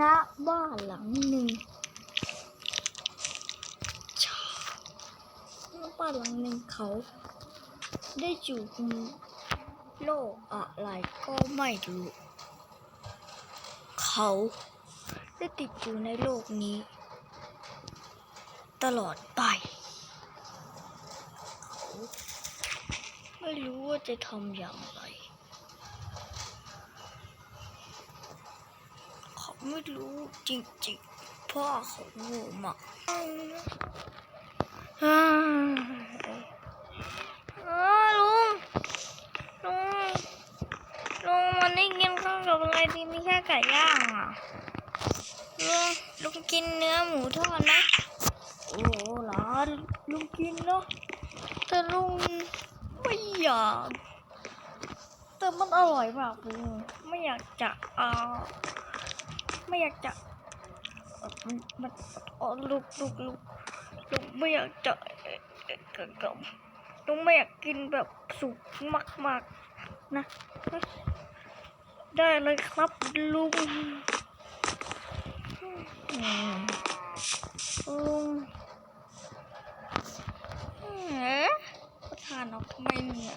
ณบ้านหลังหนึ่งชาณบ้านหลังหนึ่งเขา ได้อยู่บนโลกอะไรก็ไม่รู้ เขาได้ติดอยู่ในโลกนี้ ตลอดไป ไม่รู้ว่าจะทำอย่างไร ไม่รู้จริงๆพราะเขาโง่มากเอ้ยเอ้ยลุง ลุง ลุงวันนี้กินข้าวกับอะไรดีไม่ใช่ไก่ย่างอะ ลุง ลุงกินเนื้อหมูทอดนะ โอ้โหหลานลุงกินเนาะ แต่ลุงไม่อยาก แต่มันอร่อยมากลุงไม่อยากจะเอา ไม่อยากจะมันอ๋อลุกลุกลุกลุงไม่อยากจะเอ่อเอ่อเอ่อกับลุงไม่อยากกินแบบสุกมากๆนะ ได้เลยครับลุงลุงเอ๊ะทานออกไม่เนี่ย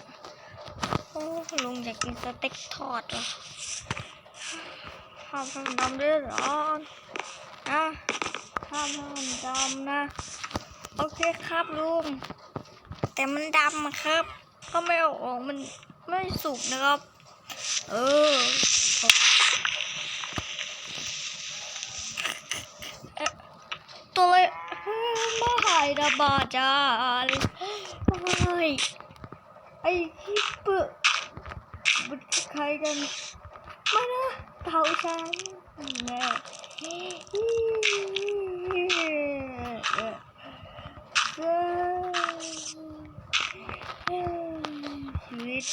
โอ้ลุงอยากกินสเต็กทอดว่ะห้าม ให้มันดำด้วยเหรอนะห้ามให้มันดำนะ โอเคครับลุง แต่มันดำอะครับ ก็ไม่เอาออกมันไม่สุกนะครับ เออเอ๊ะตัวเลยไม่หายระบาดจ้าไม่ไอ้ฮิปเปอร์มันคือใครกันไม่นะ เผาฉันแม่ชีวิต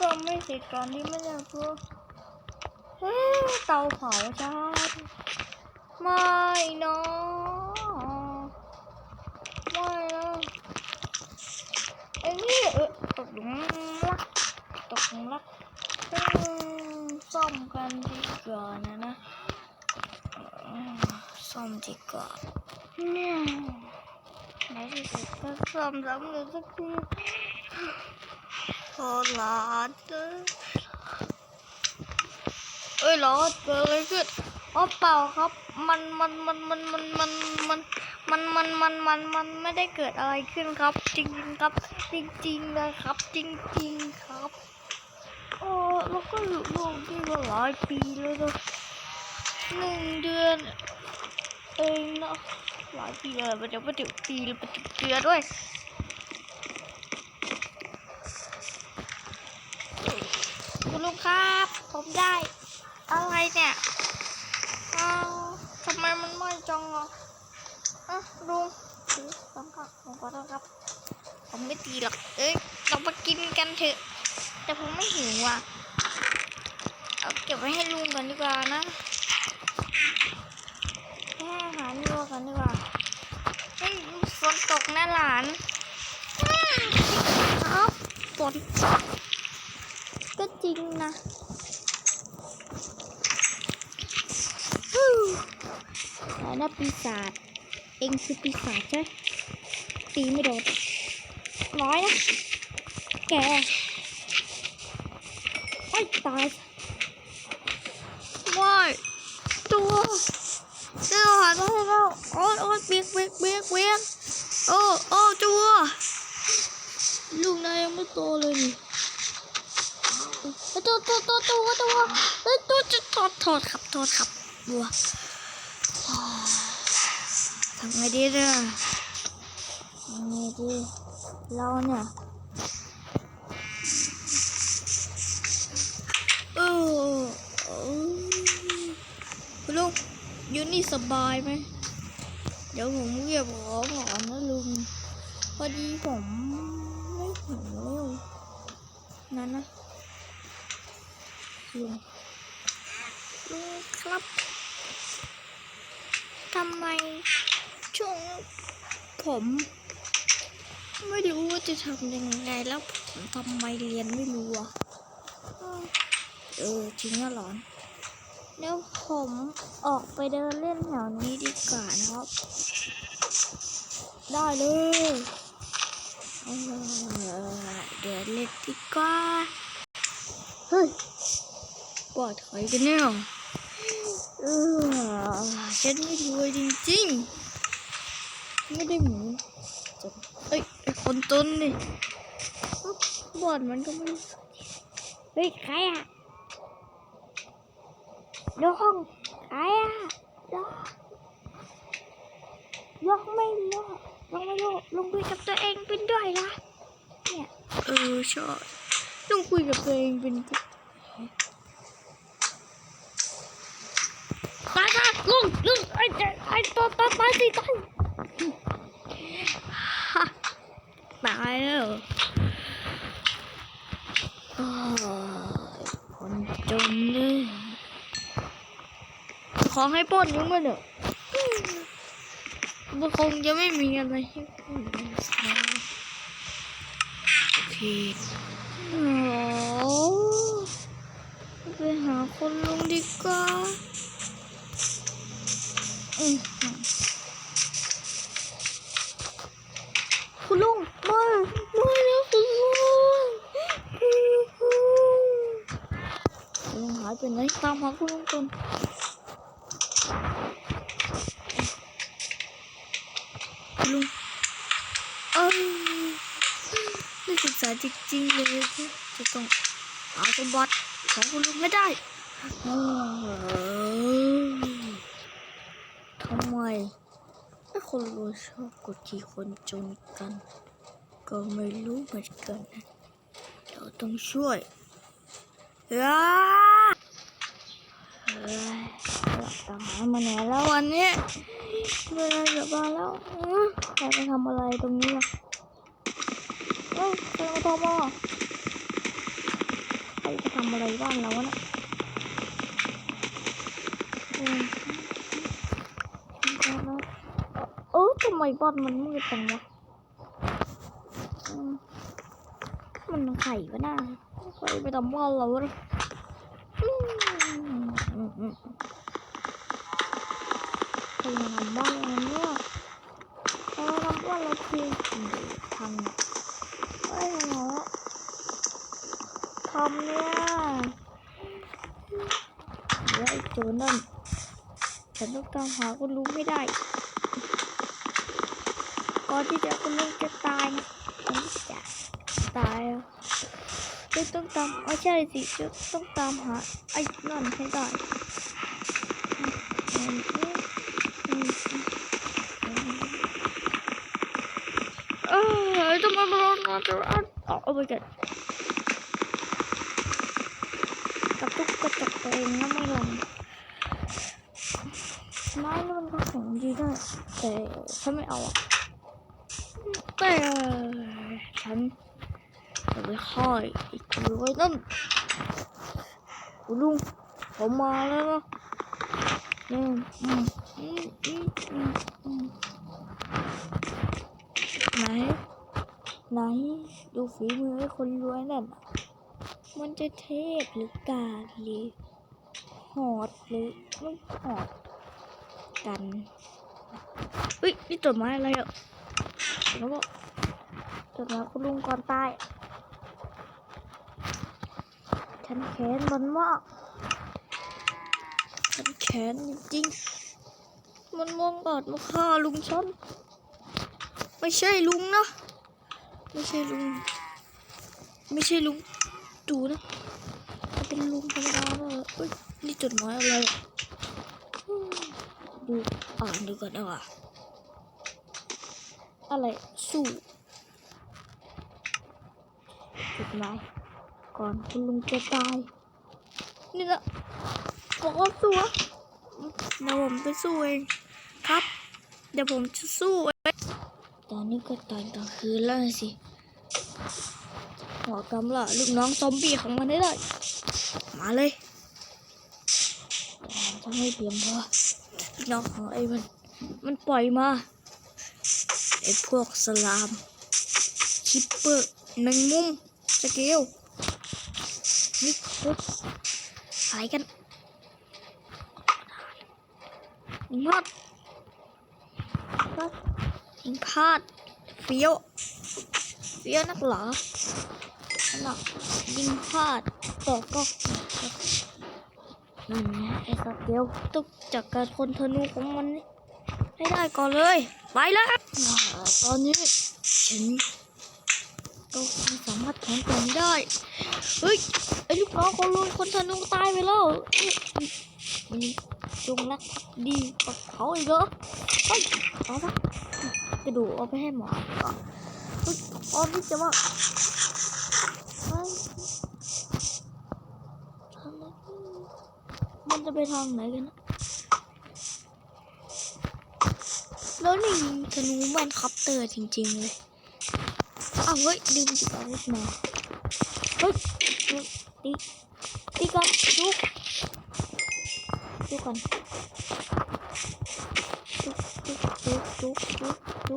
ก็ไม่เสร็จก่อนที่ไม่อยากรู้เฮ้เตาเผาฉันไม่นะไ섬 지 금. 날씨 좋겠 어. 너무 좋 고. 어, 나 들. ơi nó cười cái chuyện ó bảo khóc mình mình mình mình mình mình mình มันมันมันมันมันไม่ได้เกิดอะไรขึ้นครับ จริงครับ จริงจริงนะครับ จริงจริงครับโอ้แล้วก็อยู่โลกที่ก็หลายปีแล้วหนึ่งเดือน เองนาะหลายปีเลยมันจะไม่ถึงปีหรือไม่ถึงเดือนด้วยคุณลุงครับ ผมได้ อะไรเนี่ยอ้าวทำไมมันไม้จังอะอะลุงต้องครับผมขอโทษครับ ผมไม่ตีหรอก เอ้ยเรามากินกันเถอะ แต่ผมไม่หิวอะ เอาเก็บไว้ให้ลุงกันดีกว่านะให้ อาหารวัวกันดีกว่า เฮ้ยฝนตกนะหลานอืมครับฝนตกก็จริงนะฮู้แต่น่าปีศาจ เองคือปีศาจใช่ไหมตีไม่โดนร้อยนะ แกไอ้ยตายว้ายตัวเจ้าหายไปแล้วโอ๊ยโอ๊ยเบียกเบียกเบียกเบียกโอ้โอ้ตัว ลู โตเลยนี่ตัวตัวตัวตัวตัวเอ้ยตัวจะถอดถอดครับถอดครับบัวทำไงดีเนี่ยทำไงดีเราเนี่ยเออเออคุณลุงอยู่นี่สบายไหมเดี๋ยวผมเรียบร้อยก่อนนะลุงพอดีผม นั่นนะลุงลุงครับทำไมช่วงผม ไม่รู้ว่าจะทำยังไงแล้วผมทำไมเรียนไม่รู้อะเออจริงอะหลอนเดี๋ยวผมออกไปเดินเล่นแถวนี้ดีกว่านะครับ ได้เลย เออเดินเล่นดีกว่าเฮ้ยปลอดถอยกันแน่เออฉันไม่รวยจริงๆ ไม่ได้หมูจะเอ้ยไอคนต้นนี่บอดมันก็ไม่ได้เฮ้ยใครอะยกห้องใครอะยกยกไม่ลกลงไม่ลกลงคุยกับตัวเองเป็นด้วยละ เนี่ยเออชอบลงคุยกับตัวเองเป็นไปไปลุงลุงไอ้ไอ้ตัวตัวไปสิตายตายแล้วคนจนเลยขอให้ป้นยังไงเนอะมันคงจะไม่มีอะไรให้ปล้น เคโอ้ไปหาคนลุงดีกว่าคุณลุงมามาแล้วคุณลุงคุณลุงหายไปไหนตามหาคุณลุงก่อนคุณลุงเออนักศึกษาจริงๆเลยจะต้อง หาสมบัติของคุณลุงให้ได้ทำไมถ้าคนรวยชอบกดขี่คนจนกัน ก็ไม่รู้เหมือนกันเราต้องช่วยอ้าเฮ้ยต้องหามาไหนแล้ววันนี้เวลาจะมาแล้วใครมาทำอะไรตรงนี้อะเอ้ยใครมาโทรมา ใครจะทำอะไรบ้านเราวะเนี่ยอืมฉันก็แล้วเออทำไมบ้านมันมืดจังวะมันไข่วะน่าใครไปทำบ้านเราเลยอืมอืมอืมใครมาทำบ้านเราเนี่ยใครมาทำบ้านเราทีทำเนี่ยเฮ้ยเหร อทำเนี่ยเดี๋ยวไอ้โจรนั่นฉันต้องตามหาคุณลุงไม่ได้ ก่อนที่เดี๋ยวคุณลุงจะตายนะผมจะตายแล้วจะต้องตามไม่ใช่สิจะต้องตามหาไอ้นั่นให้ได้เออทำไมมันร้อนร้อนร้อนอ๋อเอา ไปกันกระตุกกระตุกตัวเองนะไม่ลงไม้นี่มันก็แข็งดีด้วยแต่ฉันไม่เอาอะแต่ฉันจะไปค่อยอีกทีไว้นั่นคุณลุงผมมาแล้วนะอืมอืมอืมอืมอืมไหน ไหน ดูฝีมือไอ้คนรวยนั่นน่ะ มันจะเทพหรือกาหรือหอดหรือไม่หอดกันเฮ้ยนี่ต้นไม้อะไรอะแล้วก็จดหมายคุณลุงก่อนตายฉันแค้นมันมากฉันแค้นจริงๆมันมองอาจมาฆ่าลุงฉันไม่ใช่ลุงนะ ไม่ใช่ลุง ไม่ใช่ลุง ดูนะมันเป็นลุงธรรมดาเลยเอ้ยนี่จดหมายอะไรดูอ่านดูก่อนนะว่ะอะไรสู้จุดหมายก่อนคุณลุงจะตายนี่นะบอกว่าสู้อะเดี๋ยวผมไปสู้เองครับ เดี๋ยวผมจะสู้เองตอนนี้ก็ตอนกลางคืนแล้วสิ หัวกำละลูกน้องซอมบี้ของมันได้เลย มาเลยแต่ถ้าไม่เพียงพอลูกน้องของไอ้มัน มันปล่อยมาไอ้พวกสลามคิปเปอร์แมงมุมสเกลนี่คุดอะไรกันยิงพลาดพลาดยิงพลาดเฟี้ยวเฟี้ยวนักหรอ นั่นน่ะยิงพลาดแต่ก็นั่นไงไอ้สเกลต้องจัดการคนธนูของมันนี่ให้ได้ก่อนเลย ไปแล้วตอนนี้ฉันก็สามารถแข็งกร่งได้ เฮ้ย ไอ้ลูกน้องคนลุงคนธนูตายไปแล้วมันจงรักภักดีกับเขาอีกเหรอเฮ้ยเอาละกระดูกเอาไปให้หมอก่อนเฮ้ยออมที่จะมาเฮ้ยทางไหนมัน จะไปทางไหนกันนะแล้วนี่ธนูแมนคัปเตอร์จริงๆเลยอ้าวเฮ้ยลืมจิบอาวุธมาเฮ้ยตีตีก่อนดูดูก่อนดูดูดูดูดูดู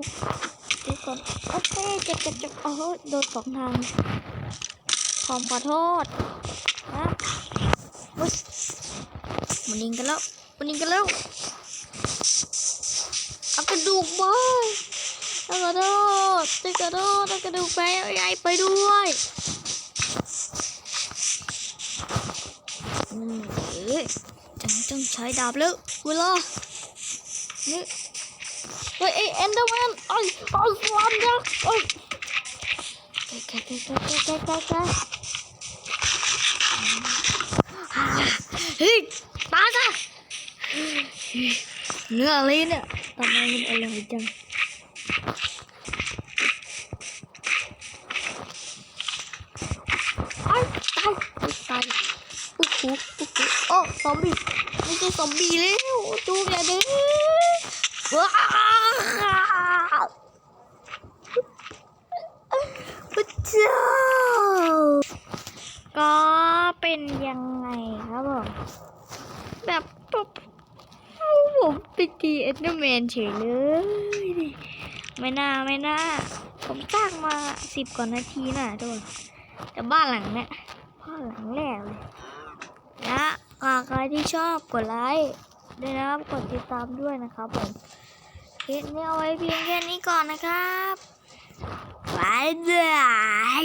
ดูก่อนโอเคเจ็บเจ็บเจ็บโอ้โหโดนสองทางขอขอโทษนะเฮ้ย มันยิงกันแล้ว มันยิงกันแล้ว เอากระดูกมาเอากระโดดเอากระโดดเอากระดูกไปเอาใหญ่ไปด้วยอืเอ้ยจังจังใช้ดาบแล้วเวลานี่เฮ้ยไอเอ็นเดอร์แมนไอ้ไอ้สลามยักษ์ไอ้แกแกแกแกแกแกแกเฮ้ยตายซะเนื้ออะไรเนี่ยทำไมมันอร่อยจังไอ้ตายตายโอ้โหโอ้โหโอ้ซอมบี้ไม่ใช่ซอมบี้แล้วจูอย่าเด้อว้าวพระเจ้าก็เป็นยังไงครับผมแบบปุ๊บผม ไปตีเอ็นเดอร์แมนเฉยเลย ไม่น่า ไม่น่า ผมสร้างมาสิบกว่านาทีน่ะทุกคนแต่บ้านหลังเนี้ยบ้านหลังแรกเลยนะหากใครที่ชอบกดไลค์ด้วยนะครับกดติดตามด้วยนะครับผมคลิปนี้เอาไว้เพียงแค่นี้ก่อนนะครับบายบาย